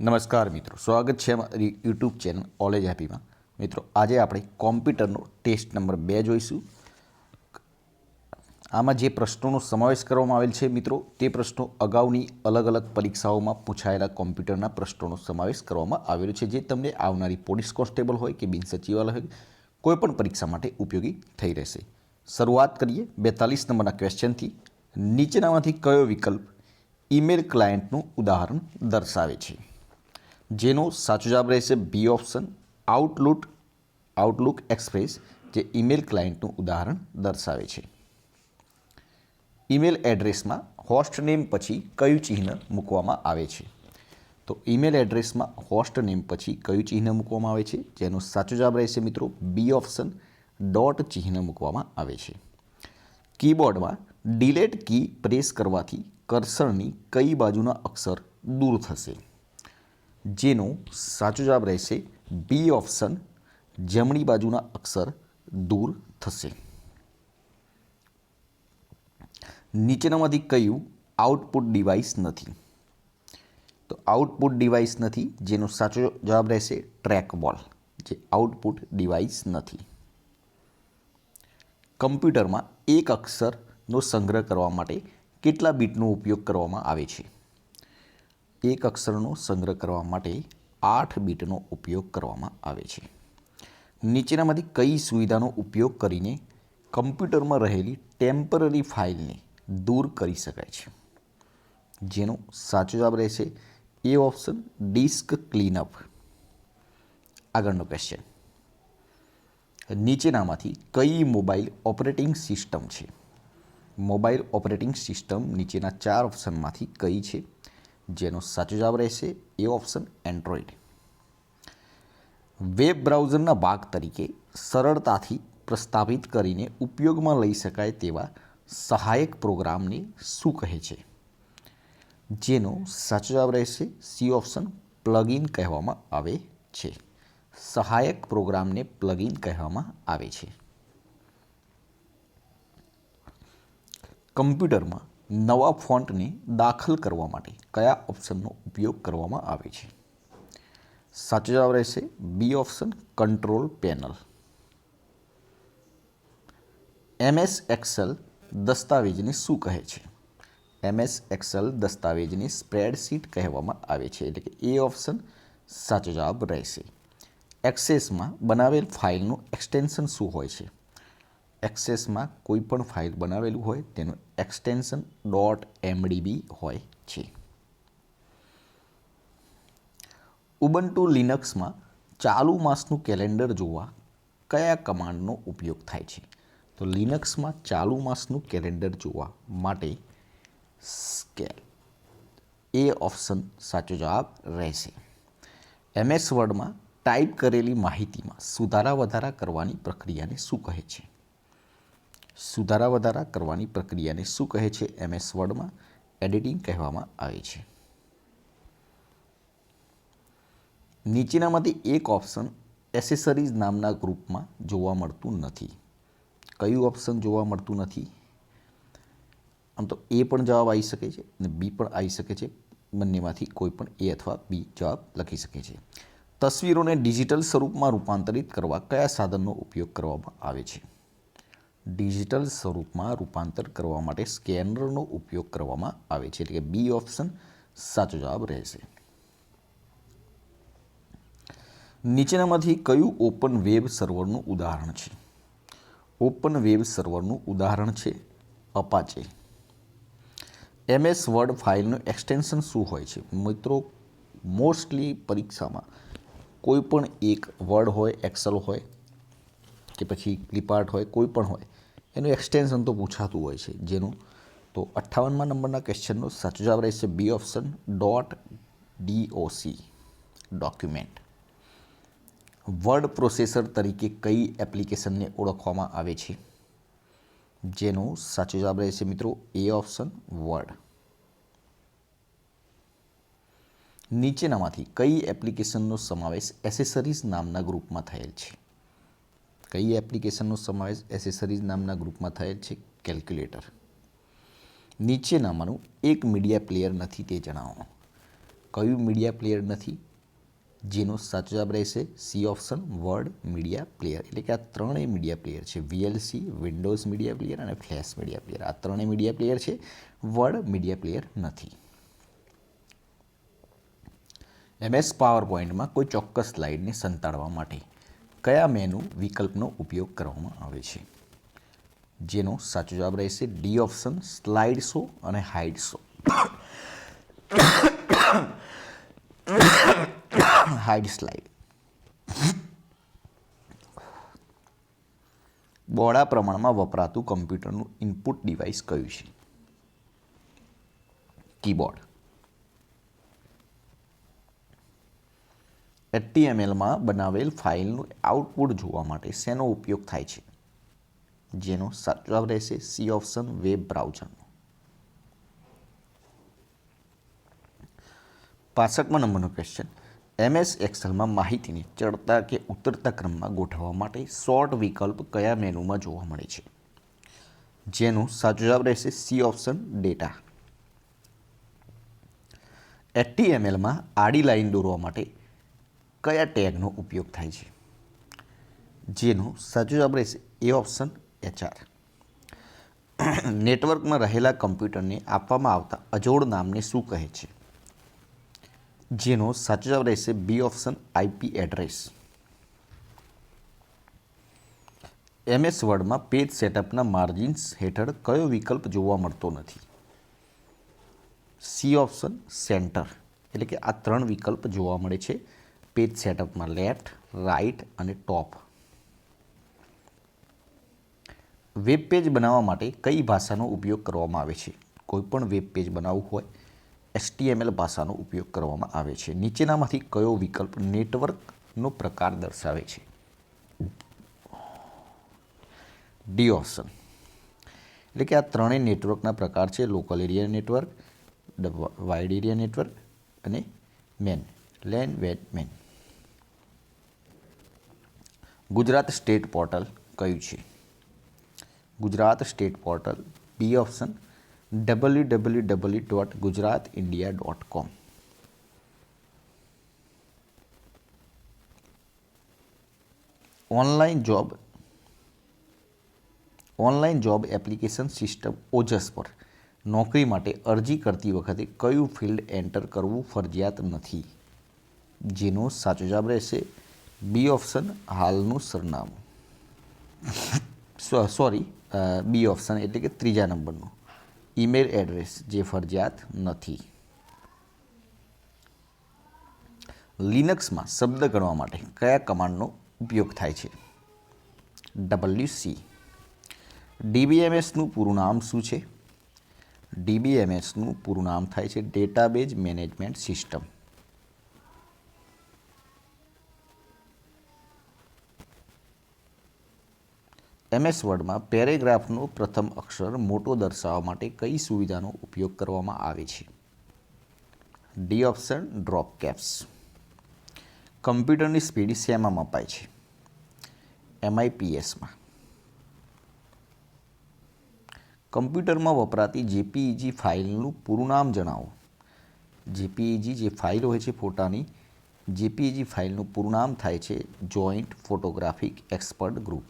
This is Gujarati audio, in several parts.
નમસ્કાર મિત્રો, સ્વાગત છે અમારી યુટ્યુબ ચેનલ ઓલેજ હેપીમાં મિત્રો, આજે આપણે કોમ્પ્યુટરનો ટેસ્ટ નંબર બે જોઈશું. આમાં જે પ્રશ્નોનો સમાવેશ કરવામાં આવેલ છે મિત્રો, તે પ્રશ્નો અગાઉની અલગ અલગ પરીક્ષાઓમાં પૂછાયેલા કોમ્પ્યુટરના પ્રશ્નોનો સમાવેશ કરવામાં આવેલો છે, જે તમને આવનારી પોલીસ કોન્સ્ટેબલ હોય કે બિન સચિવાલય હોય, કોઈપણ પરીક્ષા માટે ઉપયોગી થઈ રહેશે. શરૂઆત કરીએ બેતાલીસ નંબરના ક્વેશ્ચનથી. નીચેનામાંથી કયો વિકલ્પ ઈમેલ ક્લાયન્ટનું ઉદાહરણ દર્શાવે છે? જેનો સાચો જવાબ રહેશે B option Outlook Outlook Express જે ઈમેલ ક્લાયન્ટનું ઉદાહરણ દર્શાવે છે. ઈમેલ એડ્રેસમાં હોસ્ટ નેમ પછી કયું ચિહ્ન મૂકવામાં આવે છે? તો ઈમેલ એડ્રેસમાં હોસ્ટ નેમ પછી કયું ચિહ્ન મૂકવામાં આવે છે? જેનો સાચો જવાબ રહેશે મિત્રો બી ઓપ્શન ડોટ ચિહ્ન મૂકવામાં આવે છે. કીબોર્ડમાં ડિલેટ કી પ્રેસ કરવાથી કર્સરની કઈ બાજુના અક્ષર દૂર થશે. જેનો સાચો જવાબ રહેશે બી ઓપ્શન, જમણી બાજુના અક્ષર દૂર થશે. નીચેનામાંથી કયું આઉટપુટ ડિવાઇસ નથી? તો આઉટપુટ ડિવાઇસ નથી, જેનો સાચો જવાબ રહેશે ટ્રેક બોલ જે આઉટપુટ ડિવાઇસ નથી. કમ્પ્યુટરમાં એક અક્ષરનો સંગ્રહ કરવા માટે કેટલા બીટનો ઉપયોગ કરવામાં આવે છે? એક અક્ષરનો સંગ્રહ કરવા માટે આઠ બીટનો ઉપયોગ કરવામાં આવે છે. નીચેનામાંથી કઈ સુવિધાનો ઉપયોગ કરીને કમ્પ્યુટરમાં રહેલી ટેમ્પરરી ફાઇલને દૂર કરી શકાય છે. જેનો સાચો જવાબ રહેશે એ ઓપ્શન ડિસ્ક ક્લીનઅપ. આગળનો ક્વેશ્ચન નીચેનામાંથી કઈ મોબાઈલ ઓપરેટિંગ સિસ્ટમ છે? મોબાઈલ ઓપરેટિંગ સિસ્ટમ નીચેના ચાર ઓપ્શનમાંથી કઈ છે? જેનો સાચો જવાબ રહેશે એ ઓપ્શન એન્ડ્રોઈડ વેબ બ્રાઉઝરના ભાગ તરીકે સરળતાથી પ્રસ્તાવિત કરીને ઉપયોગમાં લઈ શકાય તેવા સહાયક પ્રોગ્રામને શું કહે છે? જેનો સાચો જવાબ રહેશે સી ઓપ્શન પ્લગઇન કહેવામાં આવે છે. સહાયક પ્રોગ્રામને પ્લગઇન કહેવામાં આવે છે. કમ્પ્યુટરમાં નવા ફોન્ટને દાખલ કરવા માટે કયા ઓપ્શનનો ઉપયોગ કરવામાં આવે છે? સાચો જવાબ રહેશે B option, control panel. MS Excel દસ્તાવેજને શું કહે છે? એમએસ એક્સેલ દસ્તાવેજને સ્પ્રેડશીટ કહેવામાં આવે છે, એટલે કે એ ઓપ્શન સાચો જવાબ રહેશે. એક્સેસમાં બનાવેલ ફાઇલનું એક્સટેન્શન શું હોય છે? એક્સેસમાં કોઈ પણ ફાઇલ બનાવેલું હોય, તેનું એક્સટેન્શન ડોટ એમડીબી હોય છે. ઉબન્ટુ લિનક્સમાં ચાલુ માસનું કેલેન્ડર જોવા કયા કમાન્ડનો ઉપયોગ થાય છે? તો લિનક્સમાં ચાલુ માસનું કેલેન્ડર જોવા માટે સ્કેલ. એ ઓપ્શન સાચો જવાબ રહેશે. એમએસ વર્ડમાં ટાઈપ કરેલી માહિતીમાં સુધારા વધારા કરવાની પ્રક્રિયાને શું કહે છે? સુધારા વધારા કરવાની પ્રક્રિયાને શું કહે છે એમએસ વર્ડમાં? એડિટિંગ કહેવામાં આવે છે. નીચેનામાંથી એક ઓપ્શન એસેસરીઝ નામના ગ્રુપમાં જોવા મળતું નથી. કયું ઓપ્શન જોવા મળતું નથી? આમ તો એ પણ જવાબ આવી શકે છે અને બી પણ આવી શકે છે. બંનેમાંથી કોઈ પણ એ અથવા બી જવાબ લખી શકે છે. તસવીરોને ડિજિટલ સ્વરૂપમાં રૂપાંતરિત કરવા કયા સાધનનો ઉપયોગ કરવામાં આવે છે? ડિજિટલ સ્વરૂપમાં રૂપાંતર કરવા માટે સ્કેનરનો ઉપયોગ કરવામાં આવે છે. એટલે કે બી ઓપ્શન સાચો જવાબ રહેશે. નીચેનામાંથી કયું ઓપન વેબ સર્વરનું ઉદાહરણ છે? ઓપન વેબ સર્વરનું ઉદાહરણ છે અપાચે એમએસ વર્ડ ફાઇલનું એક્સટેન્શન શું હોય છે? મિત્રો, મોસ્ટલી પરીક્ષામાં કોઈ પણ એક વર્ડ હોય, એક્સલ હોય, કે પછી ક્લિપાર્ટ હોય, કોઈ પણ હોય એનું એક્સટેન્શન તો પૂછાતું હોય છે. જેનું તો અઠ્ઠાવનમાં નંબરના ક્વેશ્ચનનો સાચો જવાબ રહેશે B option dot DOC document word processor તરીકે કઈ એપ્લિકેશનને ઓળખવામાં આવે છે? જેનો સાચો જવાબ રહેશે મિત્રો એ ઓપ્શન વર્ડ નીચેનામાંથી કઈ એપ્લિકેશનનો સમાવેશ એસેસરીઝ નામના ગ્રુપમાં થયેલ છે? કઈ એપ્લિકેશનનો સમાવેશ એસેસરીઝ નામના ગ્રુપમાં થયેલ છે? કેલ્ક્યુલેટર. નીચેનામાંનું એક મીડિયા પ્લેયર નથી તે જણાવો કયું મીડિયા પ્લેયર નથી? જેનો સાચો જવાબ રહેશે C option Word media player. એટલે કે આ ત્રણેય મીડિયા પ્લેયર છે. વીએલસી, વિન્ડોઝ મીડિયા પ્લેયર અને ફ્લેશ મીડિયા પ્લેયર. આ ત્રણેય મીડિયા પ્લેયર છે. વર્ડ મીડિયા પ્લેયર નથી. એમએસ પાવર પોઈન્ટમાં કોઈ ચોક્કસ સ્લાઇડને સંતાડવા માટે. કયા મેનુ વિકલ્પનો ઉપયોગ કરવામાં આવે છે? જેનો સાચો જવાબ રહેશે ડી ઓપ્શન, સ્લાઇડ શો અને હાઇડ શો. Hide slide. બહોળા પ્રમાણમાં વપરાતું કમ્પ્યુટરનું ઇનપુટ ડિવાઇસ કયું છે? કીબોર્ડ. એચટીએમએલમાં બનાવેલ ફાઇલનું આઉટપુટ જોવા માટે શેનો ઉપયોગ થાય છે? જેનો સાચો જવાબ રહેશે સી ઓપ્શન વેબ બ્રાઉઝરનો પાસઠમાં નંબરનો ક્વેશ્ચન એમએસ એક્સેલમાં માહિતીને ચડતા કે ઉતરતા ક્રમમાં ગોઠવવા માટે શોર્ટ વિકલ્પ કયા મેનુમાં જોવા મળે છે? જેનો સાચો જવાબ રહેશે સી ઓપ્શન ડેટા એચટીએમએલમાં આડી લાઈન દોરવા માટે કયા ટેગનો ઉપયોગ થાય છે? જેનો સાચો જવાબ રહેશે એ ઓપ્શન એચઆર. નેટવર્કમાં રહેલા કમ્પ્યુટરને આપવામાં આવતા અજોડ નામને શું કહે છે? જેનો સાચો જવાબ રહેશે B option IP address. MS વર્ડમાં page સેટઅપના માર્જિન્સ હેઠળ કયો વિકલ્પ જોવા મળતો નથી? C option centre. એટલે કે આ ત્રણ વિકલ્પ જોવા મળે છે. પેજ સેટઅપમાં લેફ્ટ રાઈટ અને ટોપ વેબ પેજ બનાવવા માટે કઈ ભાષાનો ઉપયોગ કરવામાં આવે છે? કોઈ પણ વેબ પેજ બનાવવું હોય એસટીએમએલ ભાષાનો ઉપયોગ કરવામાં આવે છે. નીચેનામાંથી કયો વિકલ્પ નેટવર્કનો પ્રકાર દર્શાવે છે? ડી ઓપ્શન એટલે કે આ ત્રણેય નેટવર્કના પ્રકાર છે local area network wide area network અને MAN LAN wet MAN Gujarat state portal કયું છે? Gujarat state portal B option W W W dot Gujarat India dot com online job online job application system OJAS પર નોકરી માટે અરજી કરતી વખતે કયું ફિલ્ડ એન્ટર કરવું ફરજિયાત નથી? જેનો સાચો જવાબ રહેશે બી ઓપ્શન હાલનું સરનામું. સોરી બી ઓપ્શન એટલે કે ત્રીજા નંબરનું. ઈમેલ એડ્રેસ જે ફરજિયાત નથી. લિનક્સમાં શબ્દ ગણવા માટે કયા કમાન્ડનો ઉપયોગ થાય છે? ડબલ્યુ સી ડીબીએમએસનું પૂરું નામ શું છે? ડીબીએમએસનું પૂરું નામ થાય છે ડેટાબેઝ મેનેજમેન્ટ સિસ્ટમ એમએસ વર્ડમાં પેરેગ્રાફનો પ્રથમ અક્ષર મોટો દર્શાવવા માટે કઈ સુવિધાનો ઉપયોગ કરવામાં આવે છે? D option, drop caps. કમ્પ્યુટરની સ્પીડ શેમાં મપાય છે? એમઆઈપીએસમાં. કમ્પ્યુટરમાં વપરાતી જેપીઈજી ફાઇલનું પૂરું નામ જણાવો. જેપીઈજી જે ફાઇલ હોય છે ફોટાની, જેપીઈજી ફાઇલનું પૂરું નામ થાય છે joint photographic expert group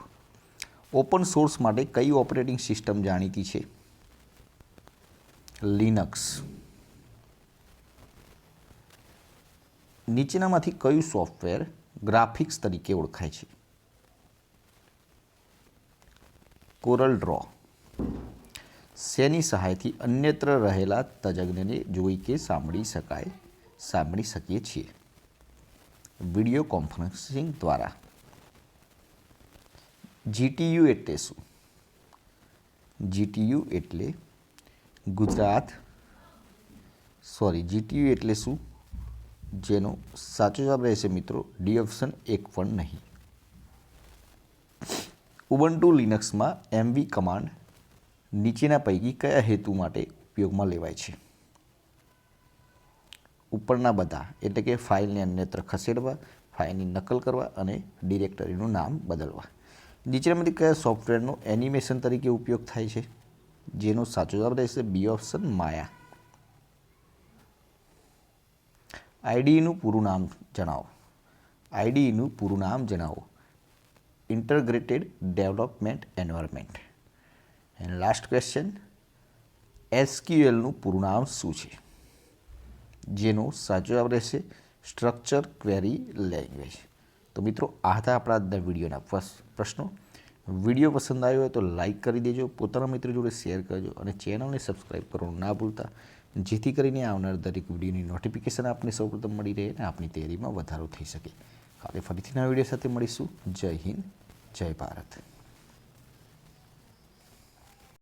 open source માટે કઈ ઓપરેટિંગ સિસ્ટમ જાણીતી છે? લિનક્સ. નીચેનામાંથી કયું સોફ્ટવેર ગ્રાફિક્સ તરીકે ઓળખાય છે? Corel Draw. શેની સહાયથી અન્યત્ર રહેલા તજજ્ઞને જોઈ કે સાંભળી શકાય, સાંભળી શકીએ છીએ. વીડિયો કોન્ફરન્સિંગ દ્વારા. જીટીયુ એટલે શું? જીટીયુ એટલે ગુજરાત સોરી જીટીયુ એટલે શું? જેનો સાચો જવાબ રહેશે મિત્રો ડી ઓપ્શન એક પણ નહીં. ઉબન્ટુ લિનક્સમાં એમવી કમાન્ડ નીચેના પૈકી કયા હેતુ માટે ઉપયોગમાં લેવાય છે? ઉપરના બધા, એટલે કે ફાઇલને અન્યત્ર ખસેડવા ફાઇલની નકલ કરવા અને ડિરેક્ટરીનું નામ બદલવા. નીચેનામાંથી કયા સોફ્ટવેરનો એનિમેશન તરીકે ઉપયોગ થાય છે? જેનો સાચો જવાબ રહેશે બી ઓપ્શન માયા. આઈડીનું પૂરું નામ જણાવો. આઈડીનું પૂરું નામ જણાવો. Integrated development environment and last question એસક્યુએલનું પૂરું નામ શું છે? જેનો સાચો જવાબ રહેશે સ્ટ્રક્ચર ક્વેરી લેંગ્વેજ તો મિત્રો, આ હતા આપણા વિડીયોના પ્રશ્નો. વીડિયો પસંદ આવ્યો હોય તો લાઈક કરી દેજો, પોતાના મિત્રો જોડે શેર કરજો અને ચેનલને સબસ્ક્રાઈબ કરવાનું ના ભૂલતા. જેથી કરીને આવનાર દરેક વિડીયોની નોટિફિકેશન આપને સૌપ્રથમ મળી રહે અને આપની તૈયારીમાં વધારો થઈ શકે. કાલે ફરીથી નવા વીડિયો સાથે મળીશું. જય હિન્દ, જય ભારત.